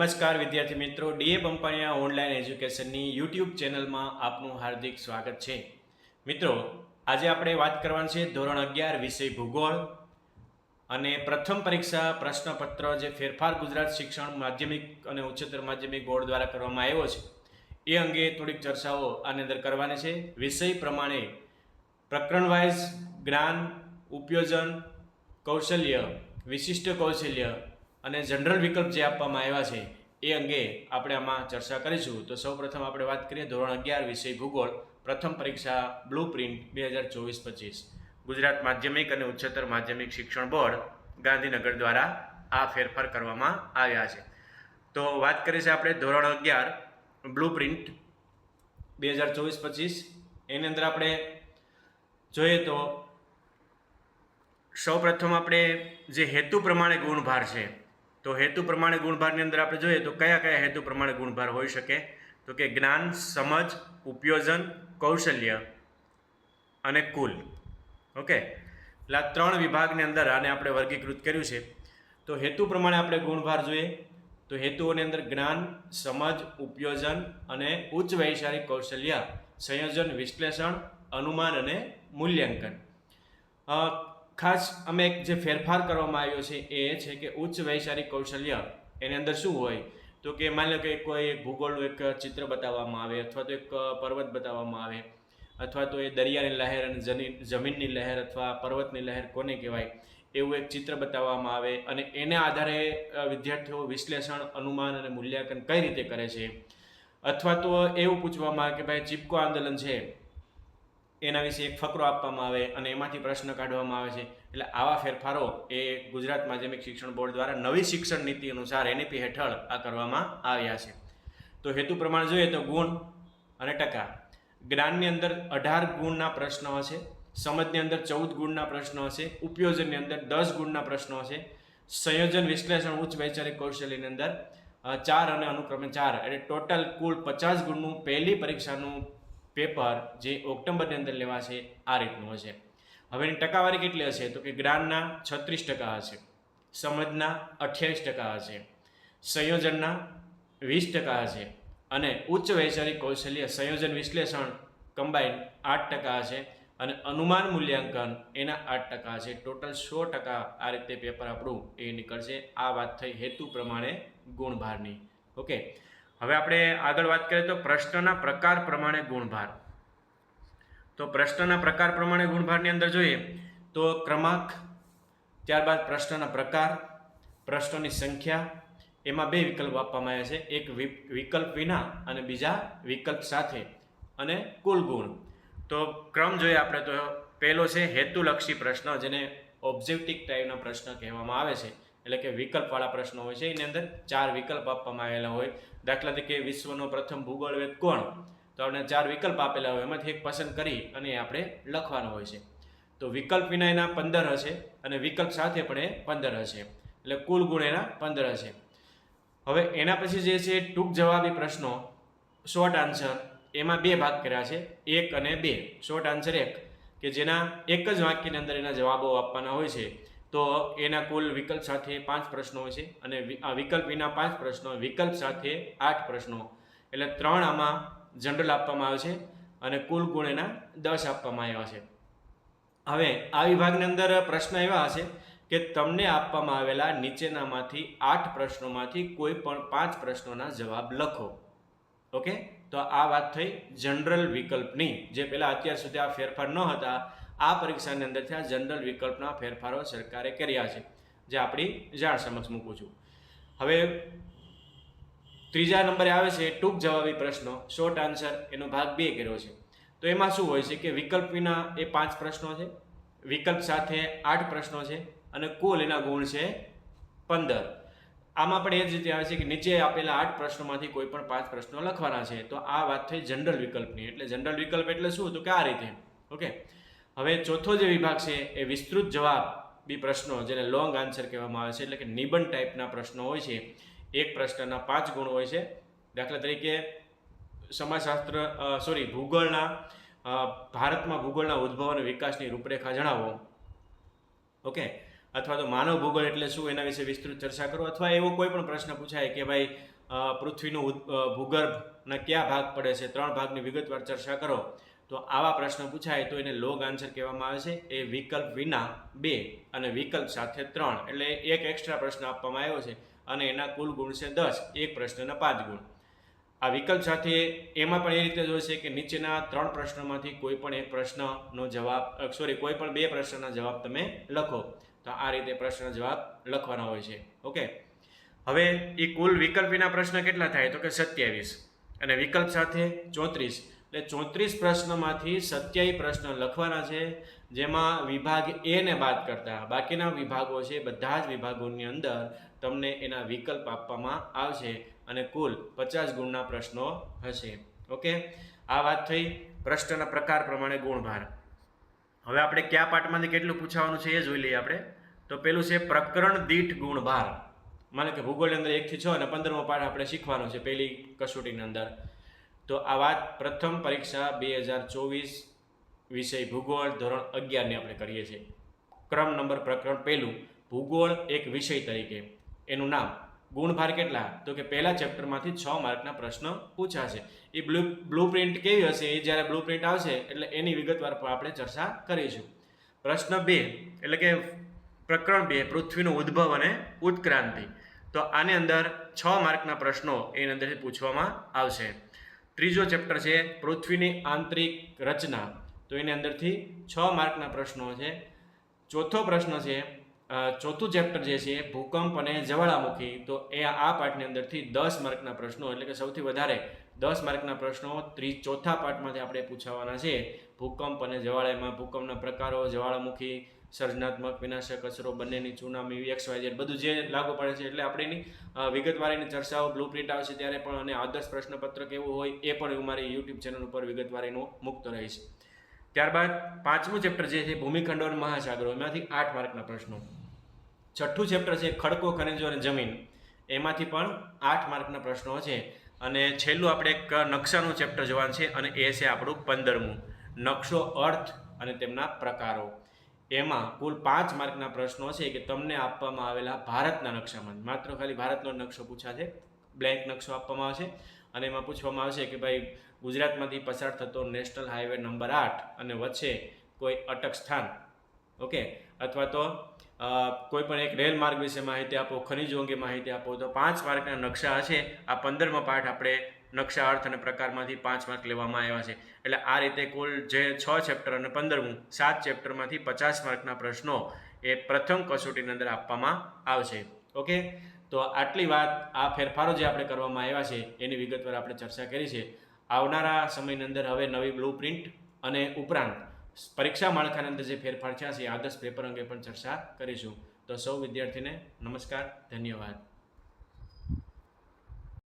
નમસ્કાર વિદ્યાર્થી મિત્રો, ડીએ પંપાણિયા ઓનલાઈન એજ્યુકેશનની યુટ્યુબ ચેનલમાં આપનું હાર્દિક સ્વાગત છે. મિત્રો, આજે આપણે વાત કરવાની છે ધોરણ અગિયાર વિષય ભૂગોળ અને પ્રથમ પરીક્ષા પ્રશ્નપત્ર જે ફેરફાર ગુજરાત શિક્ષણ માધ્યમિક અને ઉચ્ચતર માધ્યમિક બોર્ડ દ્વારા કરવામાં આવ્યો છે. એ અંગે થોડીક ચર્ચાઓ આની અંદર કરવાની છે. વિષય પ્રમાણે પ્રકરણ વાઇઝ જ્ઞાન, ઉપયોજન, કૌશલ્ય, વિશિષ્ટ કૌશલ્ય અને જનરલ વિકલ્પ જે આપવામાં આવ્યા છે એ અંગે આપણે આમાં ચર્ચા કરીશું. તો સૌપ્રથમ આપણે વાત કરીએ ધોરણ અગિયાર વિષય ભૂગોળ, પ્રથમ પરીક્ષા બ્લુ પ્રિન્ટ બે હજાર ચોવીસ પચીસ. ગુજરાત માધ્યમિક અને ઉચ્ચતર માધ્યમિક શિક્ષણ બોર્ડ ગાંધીનગર દ્વારા આ ફેરફાર કરવામાં આવ્યા છે. તો વાત કરીએ છીએ આપણે ધોરણ અગિયાર બ્લુ પ્રિન્ટ બે હજાર ચોવીસ પચીસ. એની અંદર આપણે જોઈએ તો સૌપ્રથમ આપણે જે હેતુ પ્રમાણે ગુણભાર છે તો હેતુ પ્રમાણે ગુણભારની અંદર આપણે જોઈએ તો કયા કયા હેતુ પ્રમાણે ગુણભાર હોઈ શકે? તો કે જ્ઞાન, સમજ, ઉપયોજન, કૌશલ્ય અને કુલ. ઓકે? એટલે આ ત્રણ વિભાગની અંદર આને આપણે વર્ગીકૃત કર્યું છે. તો હેતુ પ્રમાણે આપણે ગુણભાર જોઈએ. તો હેતુઓની અંદર જ્ઞાન, સમજ, ઉપયોજન અને ઉચ્ચ વૈચારિક કૌશલ્ય, સંયોજન, વિશ્લેષણ, અનુમાન અને મૂલ્યાંકન. ખાસ અમે જે ફેરફાર કરવામાં આવ્યો છે એ છે કે ઉચ્ચ વૈચારિક કૌશલ્ય એની અંદર શું હોય? તો કે માની લો કે કોઈ એક ભૂગોળનું એક ચિત્ર બતાવવામાં આવે અથવા તો એક પર્વત બતાવવામાં આવે અથવા તો એ દરિયાની લહેર અને જમીનની લહેર અથવા પર્વતની લહેર કોને કહેવાય એવું એક ચિત્ર બતાવવામાં આવે અને એના આધારે વિદ્યાર્થીઓ વિશ્લેષણ, અનુમાન અને મૂલ્યાંકન કઈ રીતે કરે છે? અથવા તો એવું પૂછવામાં આવે કે ભાઈ ચીપકો આંદોલન છે એના વિશે એક ફકરો આપવામાં આવે અને એમાંથી પ્રશ્ન કાઢવામાં આવે છે. એટલે આવા ફેરફારો એ ગુજરાત માધ્યમિક શિક્ષણ બોર્ડ દ્વારા નવી શિક્ષણ નીતિ અનુસાર એનઈપી હેઠળ આ કરવામાં આવ્યા છે. તો હેતુ પ્રમાણે જોઈએ તો ગુણ અને ટકા. જ્ઞાનની અંદર અઢાર ગુણના પ્રશ્નો હશે, સમજની અંદર ચૌદ ગુણના પ્રશ્નો હશે, ઉપયોજનની અંદર દસ ગુણના પ્રશ્નો હશે, સંયોજન વિશ્લેષણ ઉચ્ચ વૈચારિક કૌશલ્યની અંદર ચાર અને અનુક્રમે ચાર. એટલે ટોટલ કુલ પચાસ ગુણનું પહેલી પરીક્ષાનું પેપર જે ઓક્ટોબરની અંદર લેવાશે, આ રીતનું હશે. હવે એની ટકાવારી કેટલી હશે? તો કે જ્ઞાનના છત્રીસ ટકા હશે, સમજના અઠ્યાવીસ ટકા હશે, સંયોજનના વીસ ટકા હશે અને ઉચ્ચ વૈચારિક કૌશલ્ય સંયોજન વિશ્લેષણ કમ્બાઈન આઠ ટકા હશે અને અનુમાન મૂલ્યાંકન એના આઠ ટકા હશે. ટોટલ સો ટકા આ રીતે પેપર આપણું એ નીકળશે. આ વાત થઈ હેતુ પ્રમાણે ગુણભારની. ઓકે હવે આપણે આગળ વાત કરીએ તો પ્રશ્નના પ્રકાર પ્રમાણે ગુણભાર. તો પ્રશ્નના પ્રકાર પ્રમાણે ગુણભારની અંદર જોઈએ તો ક્રમાંક, ત્યારબાદ પ્રશ્નના પ્રકાર, પ્રશ્નોની સંખ્યા, એમાં બે વિકલ્પ આપવામાં આવ્યા છે. એક વિકલ્પ વિના અને બીજા વિકલ્પ સાથે અને કુલ ગુણ. તો ક્રમ જોઈએ આપણે તો પહેલો છે હેતુલક્ષી પ્રશ્ન, જેને ઓબ્જેક્ટિવ ટાઈપના પ્રશ્ન કહેવામાં આવે છે. એટલે કે વિકલ્પવાળા પ્રશ્નો હોય છે. એની અંદર ચાર વિકલ્પ આપવામાં આવેલા હોય. દાખલા તરીકે વિશ્વનો પ્રથમ ભૂગોળવેદ કોણ? તો આપણે ચાર વિકલ્પ આપેલા હોય. એમાંથી એક પસંદ કરી અને એ આપણે લખવાનો હોય છે. તો વિકલ્પ વિના એના પંદર હશે અને વિકલ્પ સાથે પણ એ પંદર હશે. એટલે કુલ ગુણ એના પંદર હશે. હવે એના પછી જે છે ટૂંક જવાબી પ્રશ્નો. Short answer. એમાં બે ભાગ કર્યા છે. એક અને બે. શોર્ટ આન્સર એક. કે જેના એક જ વાક્યની અંદર એના જવાબો આપવાના હોય છે. તો એના કુલ વિકલ્પ સાથે પાંચ પ્રશ્નો હોય છે અને આ વિકલ્પ વિના પાંચ પ્રશ્નો, વિકલ્પ સાથે આઠ પ્રશ્નો. એટલે ત્રણ આમાં જનરલ આપવામાં આવે છે અને કુલ ગુણ એના દસ આપવામાં આવ્યા છે. હવે આ વિભાગની અંદર પ્રશ્ન એવા હશે કે તમને આપવામાં આવેલા નીચેનામાંથી આઠ પ્રશ્નોમાંથી કોઈ પણ પાંચ પ્રશ્નોના જવાબ લખો. ઓકે? તો આ વાત થઈ જનરલ વિકલ્પની. જે પહેલાં અત્યાર સુધી આ ફેરફાર ન હતા આ પરીક્ષાની અંદરથી આ જનરલ વિકલ્પના ફેરફારો સરકારે કર્યા છે, જે આપણી જાણ સમક્ષ મૂકું છું. હવે ત્રીજા નંબરે આવે છે ટૂંક જવાબી પ્રશ્નો શોર્ટ આન્સર એનો ભાગ બે કર્યો છે. તો એમાં શું હોય છે કે વિકલ્પ વિના એ પાંચ પ્રશ્નો છે, વિકલ્પ સાથે આઠ પ્રશ્નો છે અને કુલ એના ગુણ છે પંદર. આમાં પણ એ જ રીતે આવે છે કે નીચે આપેલા આઠ પ્રશ્નોમાંથી કોઈ પણ પાંચ પ્રશ્નો લખવાના છે. તો આ વાત થઈ જનરલ વિકલ્પની. એટલે જનરલ વિકલ્પ એટલે શું? તો કે આ રીતે. ઓકે? હવે ચોથો જે વિભાગ છે એ વિસ્તૃત જવાબ બી પ્રશ્નો, જેને લોંગ આન્સર કહેવામાં આવે છે, એટલે કે નિબંધ ટાઈપના પ્રશ્નો હોય છે. એક પ્રશ્નના પાંચ ગુણ હોય છે. દાખલા તરીકે સમાજશાસ્ત્ર સોરી ભૂગોળના ભારતમાં ભૂગોળના ઉદ્ભવ અને વિકાસની રૂપરેખા જણાવો. ઓકે અથવા તો માનવ ભૂગોળ એટલે શું? એના વિશે વિસ્તૃત ચર્ચા કરો. અથવા એવો કોઈ પણ પ્રશ્ન પૂછાય કે ભાઈ પૃથ્વીનું ભૂગર્ભના કયા ભાગ પડે છે? ત્રણ ભાગની વિગતવાર ચર્ચા કરો. તો આવા પ્રશ્ન પૂછાય તો એને લોગ આન્સર કહેવામાં આવે છે. એ વિકલ્પ વિના બે અને વિકલ્પ સાથે ત્રણ. એટલે એક એક્સ્ટ્રા પ્રશ્ન આપવામાં આવ્યો છે અને એના કુલ ગુણ છે દસ. એક પ્રશ્નના પાંચ ગુણ. આ વિકલ્પ સાથે એમાં પણ એ રીતે જ હોય છે કે નીચેના ત્રણ પ્રશ્નોમાંથી કોઈ પણ એક પ્રશ્નનો જવાબ સોરી કોઈ પણ બે પ્રશ્નના જવાબ તમે લખો. તો આ રીતે પ્રશ્નના જવાબ લખવાના હોય છે. ઓકે? હવે એ કુલ વિકલ્પ વિના પ્રશ્ન કેટલા થાય? તો કે સત્યાવીસ. અને વિકલ્પ સાથે ચોત્રીસ. એટલે ચોત્રીસ પ્રશ્નમાંથી સત્યાવી પ્રશ્ન લખવાના છે, જેમાં વિભાગ એ ને બાદ કરતા બાકીના વિભાગો છે, બધા જ વિભાગોની અંદર તમને એના વિકલ્પ આપવામાં આવશે અને કુલ પચાસ ગુણના પ્રશ્નો હશે. ઓકે? આ વાત થઈ પ્રશ્નના પ્રકાર પ્રમાણે ગુણભાર. હવે આપણે કયા પાઠમાંથી કેટલું પૂછાવાનું છે એ જોઈ લઈએ આપણે. તો પેલું છે પ્રકરણ દીઠ ગુણભાર. માનો કે ભૂગોળની અંદર એકથી છ અને પંદરમો પાઠ આપણે શીખવાનો છે પહેલી કસોટીની અંદર. તો આ વાત પ્રથમ પરીક્ષા બે હજાર ચોવીસ વિષય ભૂગોળ ધોરણ અગિયારની આપણે કરીએ છીએ. ક્રમ નંબર પ્રકરણ પહેલું, ભૂગોળ એક વિષય તરીકે. એનું નામ, ગુણભાર કેટલા? તો કે પહેલા ચેપ્ટરમાંથી છ માર્કના પ્રશ્ન પૂછાશે. એ બ્લુ બ્લુ પ્રિન્ટ કેવી હશે? એ જ્યારે બ્લુ પ્રિન્ટ આવશે, એટલે એની વિગતવાર પણ આપણે ચર્ચા કરીશું. પ્રશ્ન બે, એટલે કે પ્રકરણ બે, પૃથ્વીનો ઉદ્ભવ અને ઉત્ક્રાંતિ. તો આની અંદર છ માર્કના પ્રશ્નો એની અંદરથી પૂછવામાં આવશે. ત્રીજો ચેપ્ટર છે પૃથ્વીની આંતરિક રચના. તો એની અંદરથી છ માર્કના પ્રશ્નો છે. ચોથો પ્રશ્ન છે ચોથું ચેપ્ટર જે છે, ભૂકંપ અને જ્વાળામુખી. તો એ આ પાઠની અંદરથી દસ માર્કના પ્રશ્નો, એટલે કે સૌથી વધારે દસ માર્કના પ્રશ્નો ત્રી, ચોથા પાઠમાંથી આપણે પૂછાવાના છે. ભૂકંપ અને જ્વાળામાં ભૂકંપના પ્રકારો, જ્વાળામુખી સર્જનાત્મક, વિનાશક કચરો બંનેની ચુનામી એક્સ વાય બધું જે લાગુ પડે છે એટલે આપણે એની વિગતવાર એની ચર્ચાઓ બ્લુ પ્રિન્ટ આવશે ત્યારે પણ અને આદર્શ પ્રશ્નપત્ર કેવું હોય એ પણ હું મારી યુટ્યુબ ચેનલ ઉપર વિગતવાર એનું મુક્ત રહીશ ત્યારબાદ પાંચમું ચેપ્ટર જે છે ભૂમિખંડો અને મહાસાગરો, એમાંથી આઠ માર્કના પ્રશ્નો. છઠ્ઠું ચેપ્ટર છે ખડકો, ખનિજો અને જમીન, એમાંથી પણ આઠ માર્કના પ્રશ્નો છે. અને છેલ્લું આપણે એક નકશાનું ચેપ્ટર જોવાનું છે અને એ છે આપણું પંદરમું. નકશો, અર્થ અને તેમના પ્રકારો. એમાં કુલ પાંચ માર્કના પ્રશ્નો છે કે તમને આપવામાં આવેલા ભારતના નકશામાં માત્ર ખાલી ભારતનો નકશો પૂછાશે બ્લેન્ક નકશો આપવામાં આવશે. અને એમાં પૂછવામાં આવશે કે ભાઈ, ગુજરાતમાંથી પસાર થતો નેશનલ હાઈવે નંબર આઠ અને વચ્ચે કોઈ અટક સ્થાન. ઓકે અથવા તો કોઈ પણ એક રેલ માર્ગ વિશે માહિતી આપો, ખનિજો અંગે માહિતી આપો, તો પાંચ માર્કના નકશા હશે. આ પંદરમાં પાઠ આપણે નકશા અર્થ અને પ્રકારમાંથી પાંચ માર્ક લેવામાં આવ્યા છે. એટલે આ રીતે કુલ જે છ ચેપ્ટર અને પંદરમું, સાત ચેપ્ટરમાંથી પચાસ માર્કના પ્રશ્નો એ પ્રથમ કસોટીની અંદર આપવામાં આવશે. ઓકે? તો આટલી વાત, આ ફેરફારો જે આપણે કરવામાં આવ્યા છે, એની વિગતવાર આપણે ચર્ચા કરી છે. આવનારા સમયની અંદર હવે નવી બ્લુ પ્રિન્ટ અને ઉપરાંત પરીક્ષા માળખાની અંદર જે ફેરફાર થયા છે આદર્શ પેપર અંગે પણ ચર્ચા કરીશું. તો સૌ વિદ્યાર્થીને નમસ્કાર, ધન્યવાદ.